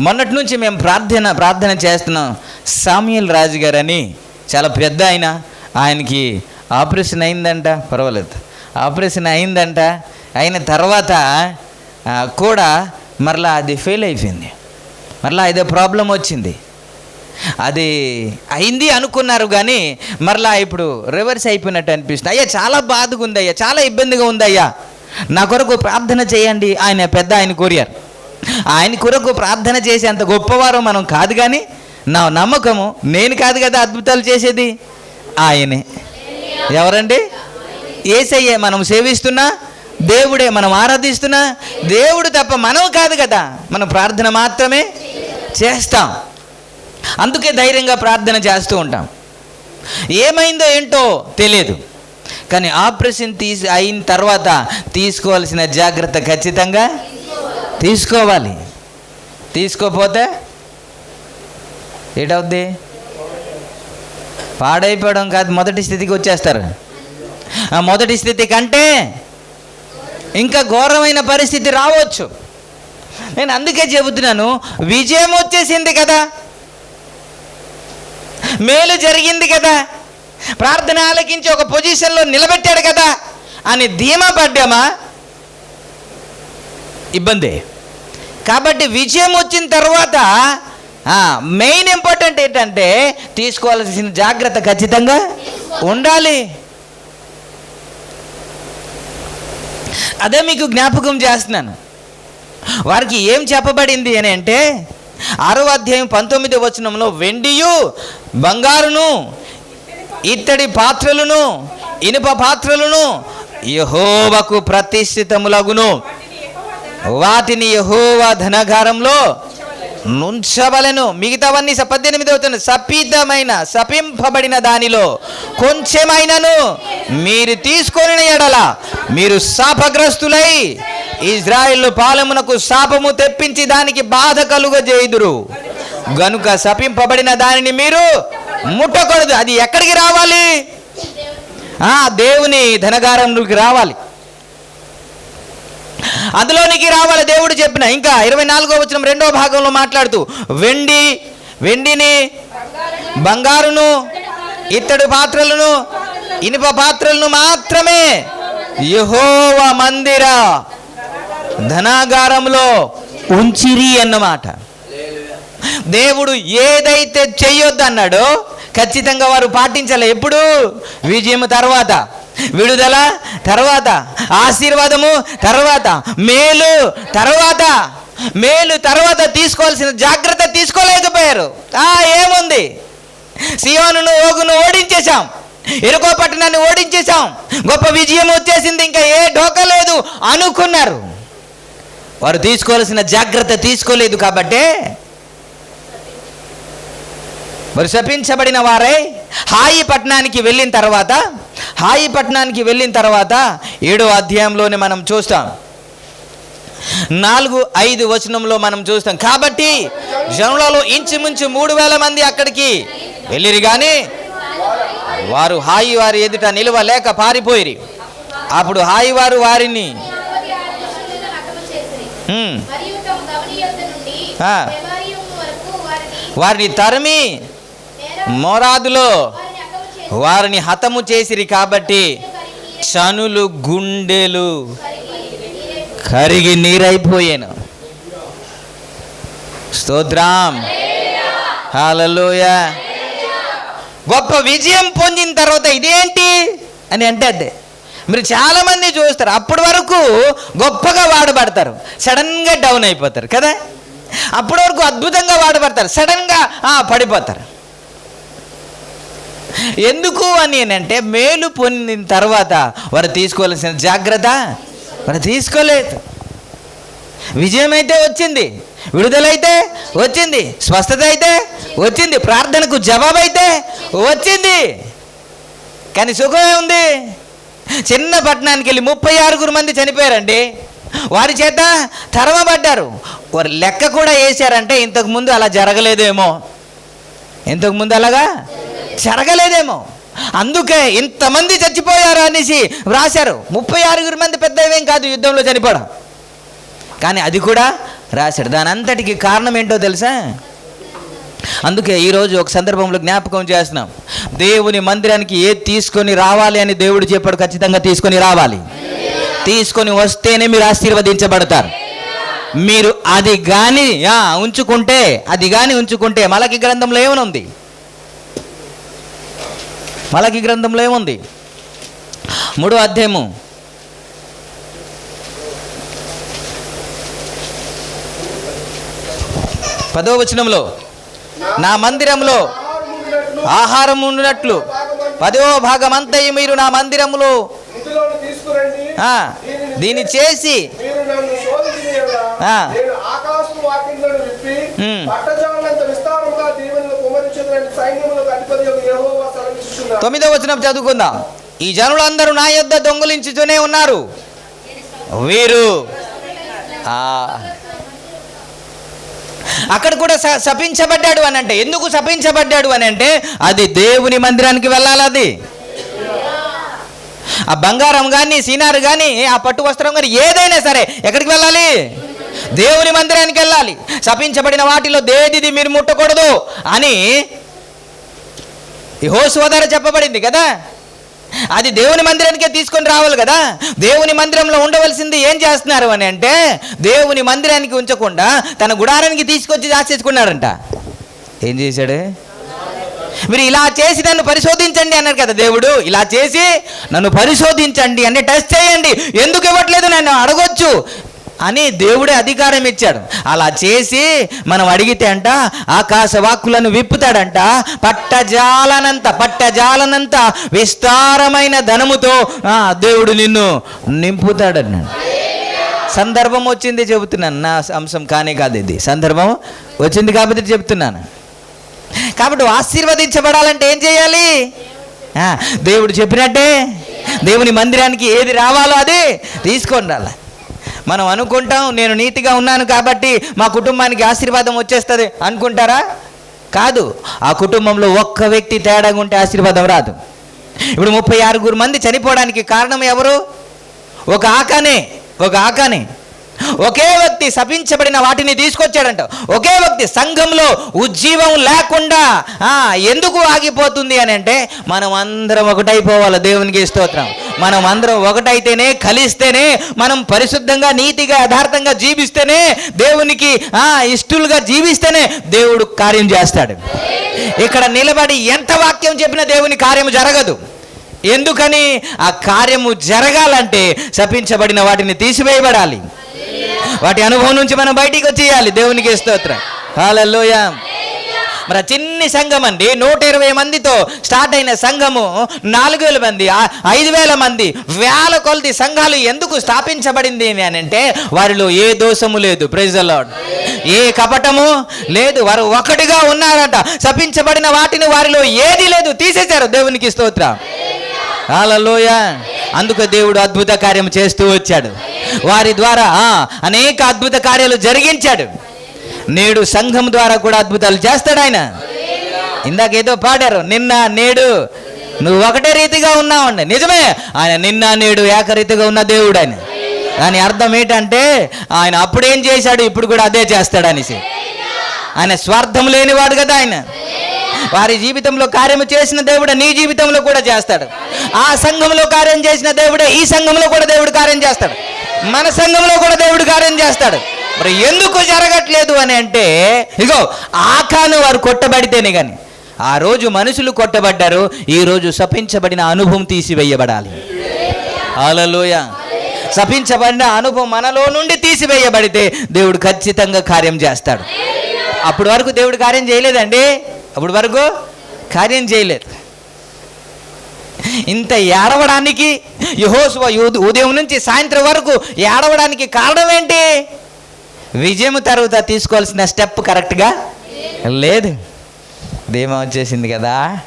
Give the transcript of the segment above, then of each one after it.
మొన్నటి నుంచి మేము ప్రార్థన ప్రార్థన చేస్తున్నాం. సామ్యుల్ రాజు గారని. చాలా పెద్ద ఆయన. ఆయనకి ఆపరేషన్ అయిందంట. పర్వాలేదు. ఆపరేషన్ అయిందంట. అయిన తర్వాత కూడా మరలా అది ఫెయిల్ అయిపోయింది. మరలా ఏదో ప్రాబ్లం వచ్చింది. అది అయింది అనుకున్నారు కానీ మరలా ఇప్పుడు రివర్స్ అయిపోయినట్టు అనిపిస్తుంది. అయ్యా చాలా బాధగా ఉంది అయ్యా చాలా ఇబ్బందిగా ఉంది అయ్యా నా కొరకు ప్రార్థన చేయండి. ఆయన పెద్ద ఆయన కోరారు ఆయన కొరకు ప్రార్థన చేసేంత గొప్పవారు మనం కాదు కానీ నా నమ్మకము నేను కాదు కదా అద్భుతాలు చేసేది? ఆయనే. ఎవరండి? ఏసయ్యే మనం సేవిస్తున్నా దేవుడే మనం ఆరాధిస్తున్నా దేవుడు తప్ప మనం కాదు కదా. మనం ప్రార్థన మాత్రమే చేస్తాం. అందుకే ధైర్యంగా ప్రార్థన చేస్తూ ఉంటాం. ఏమైందో ఏంటో తెలియదు. కానీ ఆపరేషన్ తీసి అయిన తర్వాత తీసుకోవాల్సిన జాగ్రత్త ఖచ్చితంగా తీసుకోవాలి. తీసుకోపోతే ఏటవుద్ది? పాడైపోవడం కాదు మొదటి స్థితికి వచ్చేస్తారు. ఆ మొదటి స్థితి కంటే ఇంకా ఘోరమైన పరిస్థితి రావచ్చు. నేను అందుకే చెబుతున్నాను విజయం వచ్చేసింది కదా. మేలు జరిగింది కదా. ప్రార్థన ఆలకించి ఒక పొజిషన్లో నిలబెట్టాడు కదా. అని ధీమా పడ్డామా? ఇబ్బంది. కాబట్టి విజయం వచ్చిన తర్వాత మెయిన్ ఇంపార్టెంట్ ఏంటంటే తీసుకోవాల్సిన జాగ్రత్త ఖచ్చితంగా ఉండాలి. అదే మీకు జ్ఞాపకం చేస్తున్నాను. వారికి ఏం చెప్పబడింది అని అంటే ఆరో అధ్యాయం పంతొమ్మిది వచనంలో వెండియు బంగారును ఇత్తడి పాత్రలను ఇనుప పాత్రలను యహోవకు ప్రతిష్ఠితములగును. వాటిని యహోవా ధనగారంలో నుంచవలను మిగతావన్నీ స- పద్దెనిమిది అవుతుంది. సపీతమైన సపింపబడిన దానిలో కొంచెమైనను మీరు తీసుకొని ఎడల మీరు శాపగ్రస్తులై ఇజ్రాయిల్ పాలమునకు శాపము తెప్పించి దానికి బాధ కలుగజేయుదురు. గనుక సపింపబడిన దానిని మీరు ముట్టకూడదు. అది ఎక్కడికి రావాలి? ఆ దేవుని ధనగారంలోకి రావాలి. అందులోనికి రావాలి దేవుడు చెప్పిన. ఇంకా ఇరవై నాలుగో వచ్చిన రెండో భాగంలో మాట్లాడుతూ వెండి వెండిని బంగారును ఇత్తడి పాత్రలను ఇనుప పాత్రలను మాత్రమే యహోవ మందిర ధనాగారంలో ఉంచిరి అన్నమాట. దేవుడు ఏదైతే చెయ్యొద్దన్నాడో ఖచ్చితంగా వారు పాటించాలి. ఎప్పుడు? విజయం తర్వాత. విడుదల తర్వాత ఆశీర్వాదము తర్వాత మేలు తర్వాత. మేలు తర్వాత తీసుకోవాల్సిన జాగ్రత్త తీసుకోలేకపోయారు. ఆ ఏముంది? సియోనును ఓగును ఓడించేశాం. ఎరుకో పట్టణాన్ని ఓడించేశాం. గొప్ప విజయం వచ్చేసింది ఇంకా ఏ ఢోకా లేదు అనుకున్నారు. వారు తీసుకోవాల్సిన జాగ్రత్త తీసుకోలేదు కాబట్టే వారు శపించబడిన వారై హాయి పట్టణానికి వెళ్ళిన తర్వాత హాయి పట్టణానికి వెళ్ళిన తర్వాత ఏడో అధ్యాయంలోనే మనం చూస్తాం. నాలుగు ఐదు వచనంలో మనం చూస్తాం. కాబట్టి జనులలో ఇంచుమించు మూడు వేల మంది అక్కడికి వెళ్ళిరి కానీ వారు హాయి వారి ఎదుట నిలవలేక పారిపోయిరి. అప్పుడు హాయి వారు వారిని వారిని తరిమి మోరాదులో వారిని హతము చేసిరి కాబట్టి కరిగి చనులు గుండెలు కరిగి నీరైపోయాను. స్తోత్రం. హాలలోయ గొప్ప విజయం పొందిన తర్వాత ఇదేంటి అని అంటే అదే. మీరు చాలామంది చూస్తారు అప్పటి వరకు గొప్పగా వాడబడతారు సడన్గా డౌన్ అయిపోతారు కదా? అప్పటి వరకు అద్భుతంగా వాడబడతారు సడన్గా పడిపోతారు. ఎందుకు అని అంటే మేలు పొందిన తర్వాత వారు తీసుకోవాల్సిన జాగ్రత్త వారు తీసుకోలేదు. విజయం అయితే వచ్చింది విడుదలైతే వచ్చింది స్వస్థత అయితే వచ్చింది ప్రార్థనకు జవాబు అయితే వచ్చింది. కానీ సుఖమే ఉంది. చిన్న పట్టణానికి వెళ్ళి ముప్పై ఆరుగురు మంది చనిపోయారండి. వారి చేత తరమబడ్డారు. వారు లెక్క కూడా వేశారంటే ఇంతకు ముందు అలా జరగలేదేమో. ఇంతకు ముందు అలాగా? జరగలేదేమో. అందుకే ఇంతమంది చచ్చిపోయారు అనేసి వ్రాశారు. ముప్పై ఆరుగురు మంది పెద్దవేం కాదు యుద్ధంలో చనిపోవడం. కానీ అది కూడా రాశాడు. దాని అంతటికి కారణం ఏంటో తెలుసా? అందుకే ఈరోజు ఒక సందర్భంలో జ్ఞాపకం చేస్తున్నాం. దేవుని మందిరానికి ఏది తీసుకొని రావాలి అని దేవుడు చెప్పాడు ఖచ్చితంగా తీసుకొని రావాలి. తీసుకొని వస్తేనే మీరు ఆశీర్వదించబడతారు. మీరు అది కానీ ఉంచుకుంటే అది కానీ ఉంచుకుంటే మలకి గ్రంథంలో ఏమనుంది? మలకి గ్రంథంలో ఏముంది? మూడో అధ్యాయము. పదో వచనంలో నా మందిరంలో ఆహారం ఉండినట్లు. పదో భాగమంతయు మీరు నా మందిరములో దీన్ని చేసి తొమ్మిదో వచనం చదువుకుందాం. ఈ జనులందరూ నా యొద్ద దొంగులించుతూనే ఉన్నారు. వీరు ఆ, అక్కడ కూడా శపించబడ్డాడు అని అంటే ఎందుకు శపించబడ్డాడు అని అంటే అది దేవుని మందిరానికి వెళ్ళాలి అది. ఆ బంగారం కానీ సీనారు కానీ ఆ పట్టు వస్త్రం కానీ ఏదైనా సరే ఎక్కడికి వెళ్ళాలి? దేవుని మందిరానికి వెళ్ళాలి. శపించబడిన వాటిలో దేదిది మీరు ముట్టకూడదు అని ఈ హోసోదర చెప్పబడింది కదా? అది దేవుని మందిరానికే తీసుకొని రావాలి కదా? దేవుని మందిరంలో ఉండవలసింది ఏం చేస్తున్నారు అని అంటే దేవుని మందిరానికి ఉంచకుండా తన గుడారానికి తీసుకొచ్చి దాచేసుకున్నాడంట ఏం చేశాడు? మీరు ఇలా చేసి నన్ను పరిశోధించండి అన్నారు కదా దేవుడు. ఇలా చేసి నన్ను పరిశోధించండి అంటే టెస్ట్ చేయండి. ఎందుకు ఇవ్వట్లేదు నన్ను? అడగొచ్చు. అని దేవుడే అధికారం ఇచ్చాడు. అలా చేసి మనం అడిగితే అంట ఆకాశ వాక్కులను విప్పుతాడంట పట్టజాలనంత పట్టజాలనంత విస్తారమైన ధనముతో దేవుడు నిన్ను నింపుతాడన్నాడు సందర్భం వచ్చింది చెబుతున్నాను. నా అంశం కానే కాదు ఇది. సందర్భం వచ్చింది కాబట్టి చెప్తున్నాను కాబట్టి ఆశీర్వదించబడాలంటే ఏం చేయాలి? దేవుడు చెప్పినట్టే దేవుని మందిరానికి ఏది రావాలో అదే తీసుకొని రాలి మనం అనుకుంటాం నేను నీతిగా ఉన్నాను కాబట్టి మా కుటుంబానికి ఆశీర్వాదం వచ్చేస్తుంది. అనుకుంటారా? కాదు. ఆ కుటుంబంలో ఒక్క వ్యక్తి తేడాగా ఉంటే ఆశీర్వాదం రాదు. ఇప్పుడు ముప్పై ఆరుగురు మంది చనిపోవడానికి కారణం ఎవరు? ఒక ఆకానే ఒక ఆకానే. ఒకే వ్యక్తి శపించబడిన వాటిని తీసుకొచ్చాడంట. ఒకే వ్యక్తి సంఘంలో ఉజ్జీవం లేకుండా ఎందుకు ఆగిపోతుంది అని అంటే మనం అందరం ఒకటైపోవాలి దేవునికి స్తోత్రం. మనం అందరం ఒకటైతేనే కలిస్తేనే మనం పరిశుద్ధంగా నీతిగా యథార్థంగా జీవిస్తేనే దేవునికి ఆ, ఇష్టలుగా జీవిస్తేనే దేవుడు కార్యం చేస్తాడు. ఇక్కడ నిలబడి ఎంత వాక్యం చెప్పినా దేవుని కార్యం జరగదు. ఎందుకని? ఆ కార్యము జరగాలంటే శపించబడిన వాటిని తీసివేయబడాలి. వాటి అనుభవం నుంచి మనం బయటికి వచ్చేయాలి. దేవునికి స్తోత్రం. హాలలోయ మరి చిన్ని సంఘం అండి నూట ఇరవై మందితో స్టార్ట్ అయిన సంఘము నాలుగు వేల మంది ఐదు వేల మంది వేల కొలది సంఘాలు ఎందుకు స్థాపించబడింది అని అంటే వారిలో ఏ దోషము లేదు ప్రైజ్ లార్డ్ ఏ కపటము లేదు వారు ఒకటిగా ఉన్నారట శపించబడిన వాటిని వారిలో ఏది లేదు తీసేశారు దేవునికి స్తోత్ర. హల్లెలూయ అందుకు దేవుడు అద్భుత కార్యం చేస్తూ వచ్చాడు. వారి ద్వారా అనేక అద్భుత కార్యాలు జరిగించాడు. నేడు సంఘం ద్వారా కూడా అద్భుతాలు చేస్తాడు ఆయన. ఇందాక ఏదో పాడారు నిన్న నేడు నువ్వు ఒకటే రీతిగా ఉన్నావండి. నిజమే ఆయన నిన్న నేడు ఏకరీతిగా ఉన్న దేవుడు ఆయన. దాని అర్థం ఏంటంటే ఆయన అప్పుడేం చేశాడు ఇప్పుడు కూడా అదే చేస్తాడు అనేసి. ఆయన స్వార్థం లేనివాడు కదా ఆయన. వారి జీవితంలో కార్యము చేసిన దేవుడు నీ జీవితంలో కూడా చేస్తాడు. ఆ సంఘంలో కార్యం చేసిన దేవుడే ఈ సంఘంలో కూడా దేవుడు కార్యం చేస్తాడు. మన సంఘంలో కూడా దేవుడు కార్యం చేస్తాడు. మరి ఎందుకు జరగట్లేదు అని అంటే ఇగో ఆకాను వారు కొట్టబడితేనే కానీ ఆ రోజు మనుషులు కొట్టబడ్డారు ఈ రోజు శపించబడిన అనుభవం తీసివేయబడాలి. అలలోయ శపించబడిన అనుభవం మనలో నుండి తీసివేయబడితే దేవుడు ఖచ్చితంగా కార్యం చేస్తాడు. అప్పటి వరకు దేవుడు కార్యం చేయలేదండి? అప్పటి వరకు కార్యం చేయలేదు. ఇంత ఏడవడానికి యహోసువ ఉదయం నుంచి సాయంత్రం వరకు ఏడవడానికి కారణం ఏంటి? విజయం తర్వాత తీసుకోవాల్సిన స్టెప్ కరెక్ట్గా? లేదు. ధీమా వచ్చేసింది కదా.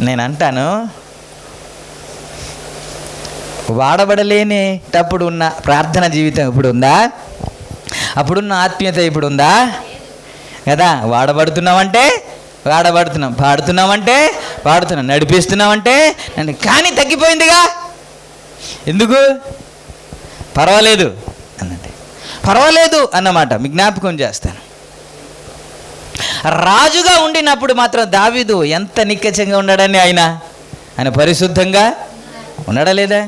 నేను అంటాను వాడబడలేనిటప్పుడు ఉన్న ప్రార్థన జీవితం ఇప్పుడు ఉందా అప్పుడున్న ఆత్మీయత ఇప్పుడు ఉందా కదా వాడబడుతున్నామంటే వాడబడుతున్నాం. పాడుతున్నామంటే పాడుతున్నాం. నడిపిస్తున్నామంటే నన్ను కానీ తగ్గిపోయిందిగా. ఎందుకు? పర్వాలేదు. పర్వాలేదు అన్నమాట. మీ జ్ఞాపకం చేస్తాను. రాజుగా ఉండినప్పుడు మాత్రం దావీదు ఎంత నిక్కచంగా ఉన్నాడని ఆయన? ఆయన పరిశుద్ధంగా ఉన్నాడా లేదా?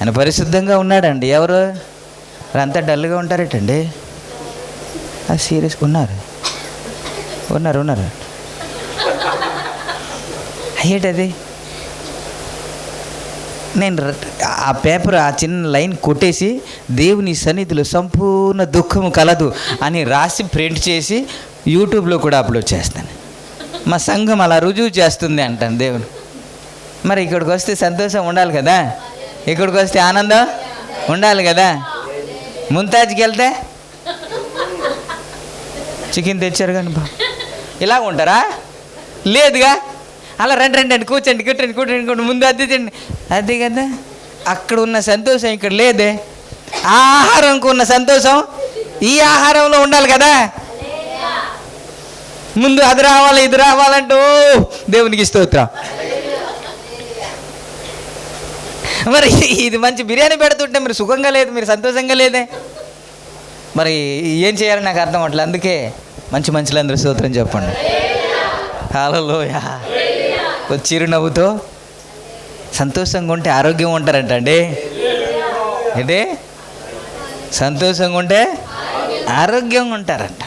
ఆయన పరిశుద్ధంగా ఉన్నాడండి. ఎవరు? అంతా డల్గా ఉంటారేటండి. ఆ సీరియస్ ఉన్నారు. ఉన్నారు ఉన్నారు. అయ్యేటది? నేను ఆ పేపర్ ఆ చిన్న లైన్ కొట్టేసి దేవుని సన్నిధిలో సంపూర్ణ దుఃఖము కలదు అని రాసి ప్రింట్ చేసి యూట్యూబ్లో కూడా అప్లోడ్ చేస్తాను. మా సంఘం అలా రుజువు చేస్తుంది అంటాను దేవుడు. మరి ఇక్కడికి వస్తే సంతోషం ఉండాలి కదా? ఇక్కడికి వస్తే ఆనందం ఉండాలి కదా? ముంతాజ్కి వెళ్తే? చికెన్ తెచ్చారు కానీ బా ఇలా ఉంటారా? లేదుగా? అలా రండి రండి అండి కూర్చోండి కూర్చోండి కూర్చోండి ముందు అద్దె తిండి అదే కదా? అక్కడ ఉన్న సంతోషం ఇక్కడ లేదే. ఆ ఆహారంకు ఉన్న సంతోషం ఈ ఆహారంలో ఉండాలి కదా? ముందు అది రావాలి ఇది రావాలంటూ దేవునికి స్తోత్రం. మరి ఇది మంచి బిర్యానీ పెడుతుంటే మీరు సుఖంగా లేదు మీరు సంతోషంగా లేదే? మరి ఏం చేయాలి నాకు అర్థం అవ్వట్లేదు. అందుకే మంచి మంచిలందరూ స్తోత్రం చెప్పండి. హలోయ ఒక చిరునవ్వుతో సంతోషంగా ఉంటే ఆరోగ్యం ఉంటారంట అండి ఏంటి? సంతోషంగా ఉంటే ఆరోగ్యంగా ఉంటారంట.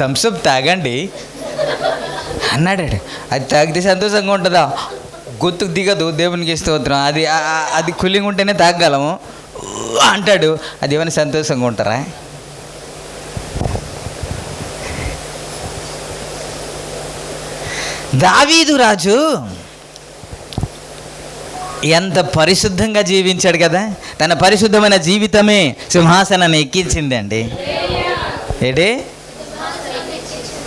థమ్స్అప్ తాగండి. అన్నాడు అది తాగితే సంతోషంగా ఉంటుందా? గుర్తుకు దిగదు దేవునికి స్తోత్రం. అది అది కూలింగ్ ఉంటేనే తాగగలము. అంటాడు. అది ఏమైనా సంతోషంగా ఉంటారా? దావీదు రాజు ఎంత పరిశుద్ధంగా జీవించాడు కదా. తన పరిశుద్ధమైన జీవితమే సింహాసనాన్ని ఎక్కించింది అండి ఏంటి?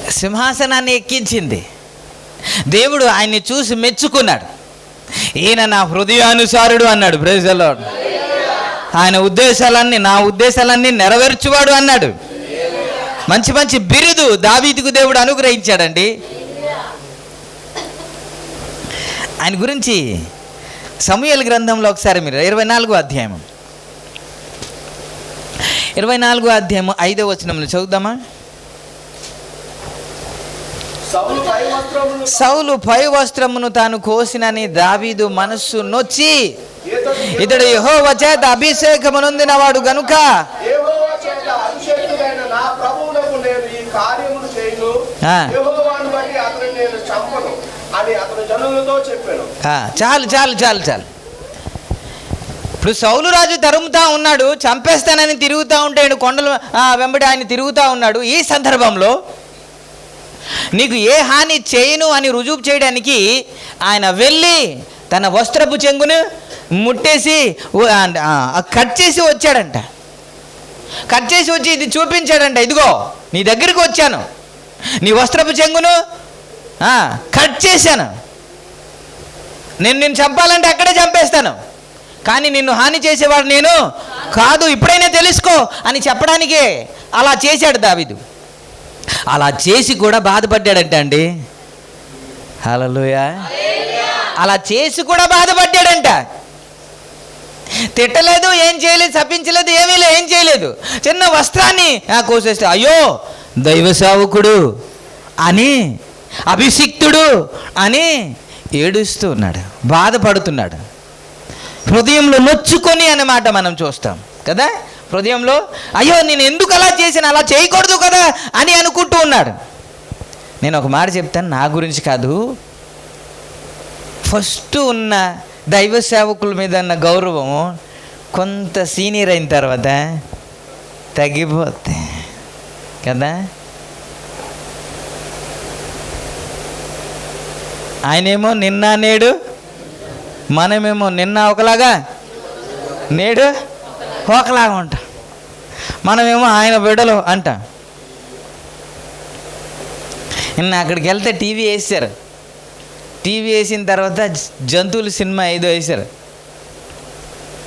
సింహాసనాన్ని ఎక్కించింది. దేవుడు ఆయన్ని చూసి మెచ్చుకున్నాడు. ఈయన నా హృదయానుసారుడు అన్నాడు ప్రజల్లో ఆయన ఉద్దేశాలన్నీ నా ఉద్దేశాలన్నీ నెరవేర్చువాడు అన్నాడు. మంచి మంచి బిరుదు దావీదుకు దేవుడు అనుగ్రహించాడండి. ఆయన గురించి సమూహల గ్రంథంలో ఒకసారి మీరు ఇరవై నాలుగో అధ్యాయం ఇరవై నాలుగో అధ్యాయం ఐదో వచనంలో చదువుదామా? సౌలు పై వస్త్రమును తాను కోసినని దావీదు మనస్సు నొచ్చి ఇతడు యెహోవా చేత అభిషేకమునొందిన వాడు గనుక అని అతను జనులతో ఆ, చాలు చాలు చాలు చాలు. ఇప్పుడు సౌలురాజు తరుముతా ఉన్నాడు చంపేస్తానని తిరుగుతూ ఉంటాడు కొండలు వెంబడి ఆయన తిరుగుతూ ఉన్నాడు. ఈ సందర్భంలో నీకు ఏ హాని చేయను అని రుజువు చేయడానికి ఆయన వెళ్ళి తన వస్త్రపు చెంగును ముట్టేసి కట్ చేసి వచ్చాడంట. కట్ చేసి వచ్చి ఇది చూపించాడంట. ఇదిగో నీ దగ్గరికి వచ్చాను. నీ వస్త్రపు చెంగును కట్ చేశాను. నేను నిన్ను చంపాలంటే అక్కడే చంపేస్తాను. కానీ నిన్ను హాని చేసేవాడు నేను కాదు ఇప్పుడైనా తెలుసుకో అని చెప్పడానికే అలా చేశాడు దావిదు. అలా చేసి కూడా బాధపడ్డాడంట అండి. హలోయా అలా చేసి కూడా బాధపడ్డాడంట. తిట్టలేదు ఏం చేయలేదు చప్పించలేదు ఏమీ లేదు ఏం చేయలేదు. చిన్న వస్త్రాన్ని ఆ, కోసేస్తే అయ్యో దైవ సేవకుడు అని అభిషిక్తుడు అని ఏడుస్తూ ఉన్నాడు బాధపడుతున్నాడు. హృదయంలో నొచ్చుకొని అనే మాట మనం చూస్తాం కదా? హృదయంలో అయ్యో నేను ఎందుకు అలా చేసిన అలా చేయకూడదు కదా? అని అనుకుంటూ ఉన్నాడు. నేను ఒక మాట చెప్తాను నా గురించి కాదు. ఫస్ట్ ఉన్న దైవ సేవకుల మీద ఉన్న గౌరవం కొంత సీనియర్ అయిన తర్వాత తగ్గిపోతే కదా? ఆయనేమో నిన్న నేడు మనమేమో నిన్న ఒకలాగా నేడు ఒకలాగా ఉంటాం. మనమేమో ఆయన బిడ్డలు అంటాం. నిన్న అక్కడికి వెళ్తే టీవీ వేసారు టీవీ వేసిన తర్వాత జంతువుల సినిమా ఏదో వేశారు.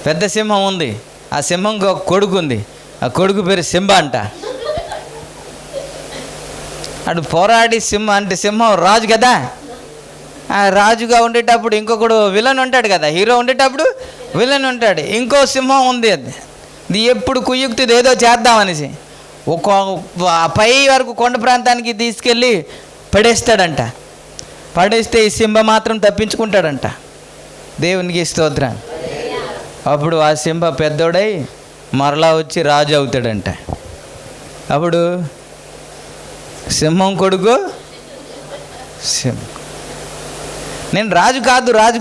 పెద్ద సింహం ఉంది. ఆ సింహంకి ఒక కొడుకు ఉంది. ఆ కొడుకు పేరు సింహ అంట. అటు పోరాడి సింహం అంటే సింహం రాజు కదా? రాజుగా ఉండేటప్పుడు ఇంకొకడు విలన్ ఉంటాడు కదా హీరో ఉండేటప్పుడు విలన్ ఉంటాడు. ఇంకో సింహం ఉంది అది. ఇది ఎప్పుడు కుయుక్తిది ఏదో చేద్దామనేసి. ఒక పై వరకు కొండ ప్రాంతానికి తీసుకెళ్ళి పడేస్తాడంట. పడేస్తే ఈ సింహ మాత్రం తప్పించుకుంటాడంట. దేవునికి స్తోత్రం. అప్పుడు ఆ సింహ పెద్దోడై మరలా వచ్చి రాజు అవుతాడంట. అప్పుడు సింహం కొడుకు సింహం నేను రాజు కాదు రాజు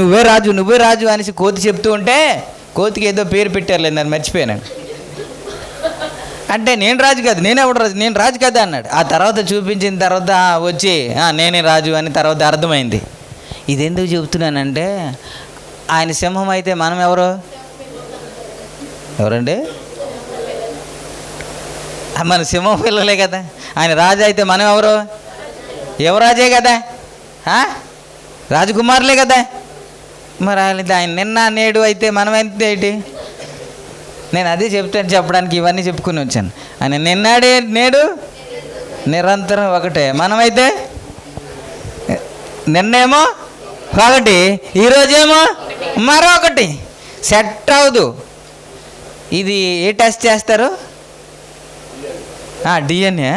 నువ్వే రాజు నువ్వే రాజు అనేసి కోతి చెప్తూ ఉంటే కోతికి ఏదో పేరు పెట్టారు లేదు నేను మర్చిపోయాను. అంటే నేను రాజు కాదు నేనే ఎవడు రాజు నేను రాజు కదా అన్నాడు. ఆ తర్వాత చూపించిన తర్వాత వచ్చి నేనే రాజు అని తర్వాత అర్థమైంది. ఇది ఎందుకు చెబుతున్నానంటే ఆయన సింహం అయితే మనం ఎవరు? ఎవరండి? మన సింహం పిల్లలే కదా. ఆయన రాజు అయితే మనం ఎవరు? యువరాజే కదా? రాజకుమారులే కదా. మరి ఆయన ఆయన నిన్న నేడు అయితే మనం ఎంత ఏంటి? నేను అదే చెప్తాను చెప్పడానికి ఇవన్నీ చెప్పుకుని వచ్చాను. ఆయన నిన్నాడే నేడు నిరంతరం ఒకటే. మనమైతే నిన్నేమో ఒకటి ఈరోజేమో మరొకటి. సెట్ అవ్వదు. ఇది ఏ టెస్ట్ చేస్తారు? డిఎన్ఏ.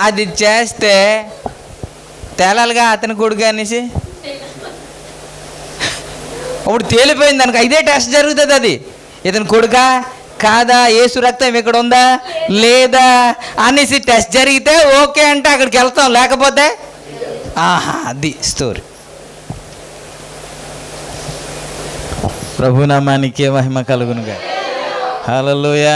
అది చేస్తే తేలాలిగా అతని కొడుకు అనేసి? అప్పుడు తేలిపోయింది దానికి ఇదే టెస్ట్ జరుగుతుంది అది. ఇతని కొడుకా? కాదా? ఏసు రక్తం ఇక్కడ ఉందా? లేదా? అనేసి టెస్ట్ జరిగితే ఓకే అంటే అక్కడికి వెళ్తాం లేకపోతే? ఆహా అది స్టోరీ ప్రభునామానికి మహిమ కలుగునుగా. హలోయ